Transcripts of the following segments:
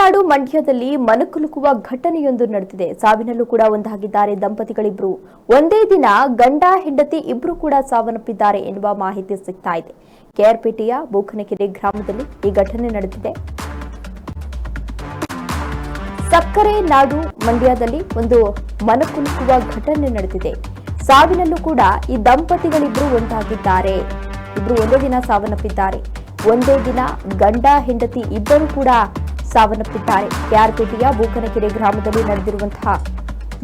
ನಾಡು ಮಂಡ್ಯದಲ್ಲಿ ಮನಕುಲುಕುವ ಘಟನೆಯೊಂದು ನಡೆದಿದೆ. ಸಾವಿನಲ್ಲೂ ಕೂಡ ಒಂದಾಗಿದ್ದಾರೆ ದಂಪತಿಗಳಿಬ್ರು. ಒಂದೇ ದಿನ ಗಂಡ, ಹೆಂಡತಿ ಇಬ್ರು ಕೂಡ ಸಾವನ್ನಪ್ಪಿದ್ದಾರೆ ಎನ್ನುವ ಮಾಹಿತಿ ಸಿಗ್ತಾ ಇದೆ. ಕೆಆರ್ಪೇಟೆಯ ಬೋಕನಕೆರೆ ಗ್ರಾಮದಲ್ಲಿ ಈ ಘಟನೆ ನಡೆದಿದೆ. ಸಕ್ಕರೆ ನಾಡು ಮಂಡ್ಯದಲ್ಲಿ ಒಂದು ಮನಕುಲುಕುವ ಘಟನೆ ನಡೆದಿದೆ. ಸಾವಿನಲ್ಲೂ ಕೂಡ ಈ ದಂಪತಿಗಳಿಬ್ರು ಒಂದಾಗಿದ್ದಾರೆ. ಇಬ್ರು ಒಂದೇ ದಿನ ಸಾವನ್ನಪ್ಪಿದ್ದಾರೆ. ಒಂದೇ ದಿನ ಗಂಡ, ಹೆಂಡತಿ ಇಬ್ಬರು ಕೂಡ ಸಾವನ್ನಪ್ಪಿದ್ದಾರೆ. ಕೆಆರ್ಪೇಟೆಯ ಬೂಕನಕೆರೆ ಗ್ರಾಮದಲ್ಲಿ ನಡೆದಿರುವಂತಹ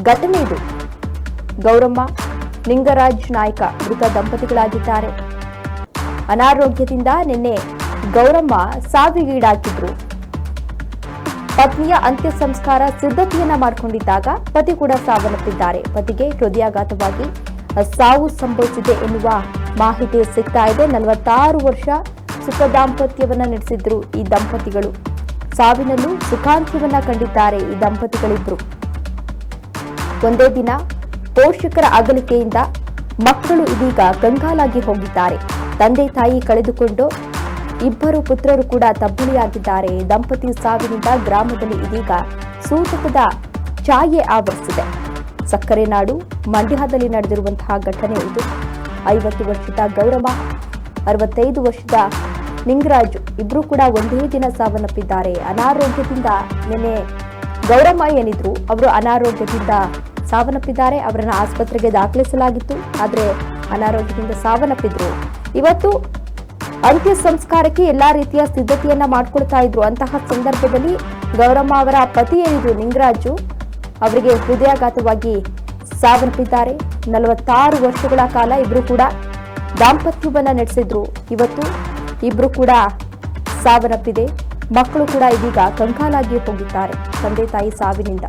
ಘಟನೆ ಇದು. ಗೌರಮ್ಮ, ಲಿಂಗರಾಜ್ ನಾಯ್ಕ ಮೃತ ದಂಪತಿಗಳಾಗಿದ್ದಾರೆ. ಅನಾರೋಗ್ಯದಿಂದ ನಿನ್ನೆ ಗೌರಮ್ಮ ಸಾವಿಗೀಡಾಗಿದ್ರು. ಪತ್ನಿಯ ಅಂತ್ಯ ಸಂಸ್ಕಾರ ಸಿದ್ಧತೆಯನ್ನ ಮಾಡಿಕೊಂಡಿದ್ದಾಗ ಪತಿ ಕೂಡ ಸಾವನ್ನಪ್ಪಿದ್ದಾರೆ. ಪತಿಗೆ ಹೃದಯಾಘಾತವಾಗಿ ಸಾವು ಸಂಭವಿಸಿದೆ ಎನ್ನುವ ಮಾಹಿತಿ ಸಿಗ್ತಾ ಇದೆ. ನಲವತ್ತಾರು ವರ್ಷ ಸುಖ ದಾಂಪತ್ಯವನ್ನ ನಡೆಸಿದ್ರು ಈ ದಂಪತಿಗಳು. ಸಾವಿನಲ್ಲೂ ಸುಖಾಂತ್ಯವನ್ನ ಕಂಡಿದ್ದಾರೆ ಈ ದಂಪತಿಗಳಿಬ್ರು. ಒಂದೇ ದಿನ ಪೋಷಕರ ಅಗಲಿಕೆಯಿಂದ ಮಕ್ಕಳು ಇದೀಗ ಕಂಗಾಲಾಗಿ ಹೋಗಿದ್ದಾರೆ. ತಂದೆ ತಾಯಿ ಕಳೆದುಕೊಂಡು ಇಬ್ಬರು ಪುತ್ರರು ಕೂಡ ತಬ್ಬಲಿಯಾಗಿದ್ದಾರೆ ದಂಪತಿ ಸಾವಿನಿಂದ ಗ್ರಾಮದಲ್ಲಿ ಇದೀಗ ಸೂತಕದ ಛಾಯೆ ಆವರಿಸಿದೆ. ಸಕ್ಕರೆ ನಾಡು ಮಂಡ್ಯದಲ್ಲಿ ನಡೆದಿರುವಂತಹ ಘಟನೆ ಇದು. ಐವತ್ತು ವರ್ಷದ ಗೌರವ ಅರವತ್ತೈದು ವರ್ಷದ ನಿಂಗರಾಜು ಇಬ್ರು ಕೂಡ ಒಂದೇ ದಿನ ಸಾವನ್ನಪ್ಪಿದ್ದಾರೆ. ಅನಾರೋಗ್ಯದಿಂದ ನಿನ್ನೆ ಗೌರಮ್ಮ ಏನಿದ್ರು ಅವರು ಅನಾರೋಗ್ಯದಿಂದ ಸಾವನ್ನಪ್ಪಿದ್ದಾರೆ. ಅವರನ್ನು ಆಸ್ಪತ್ರೆಗೆ ದಾಖಲಿಸಲಾಗಿತ್ತು. ಆದರೆ ಅನಾರೋಗ್ಯದಿಂದ ಸಾವನ್ನಪ್ಪಿದ್ರು. ಇವತ್ತು ಅಂತ್ಯ ಸಂಸ್ಕಾರಕ್ಕೆ ಎಲ್ಲಾ ರೀತಿಯ ಸಿದ್ಧತೆಯನ್ನ ಮಾಡ್ಕೊಳ್ತಾ ಇದ್ರು. ಅಂತಹ ಸಂದರ್ಭದಲ್ಲಿ ಗೌರಮ್ಮ ಅವರ ಪತಿ ಏನಿದ್ರು, ನಿಂಗರಾಜು, ಅವರಿಗೆ ಹೃದಯಾಘಾತವಾಗಿ ಸಾವನ್ನಪ್ಪಿದ್ದಾರೆ. ನಲವತ್ತಾರು ವರ್ಷಗಳ ಕಾಲ ಇಬ್ರು ಕೂಡ ದಾಂಪತ್ಯವನ್ನ ನಡೆಸಿದ್ರು. ಇವತ್ತು ಇಬ್ರು ಕೂಡ ಸಾವನ್ನಪ್ಪಿದೆ. ಮಕ್ಕಳು ಕೂಡ ಇದೀಗ ಕಂಕಾಲಾಗಿ ಹೋಗಿದ್ದಾರೆ. ತಂದೆ ತಾಯಿ ಸಾವಿನಿಂದ.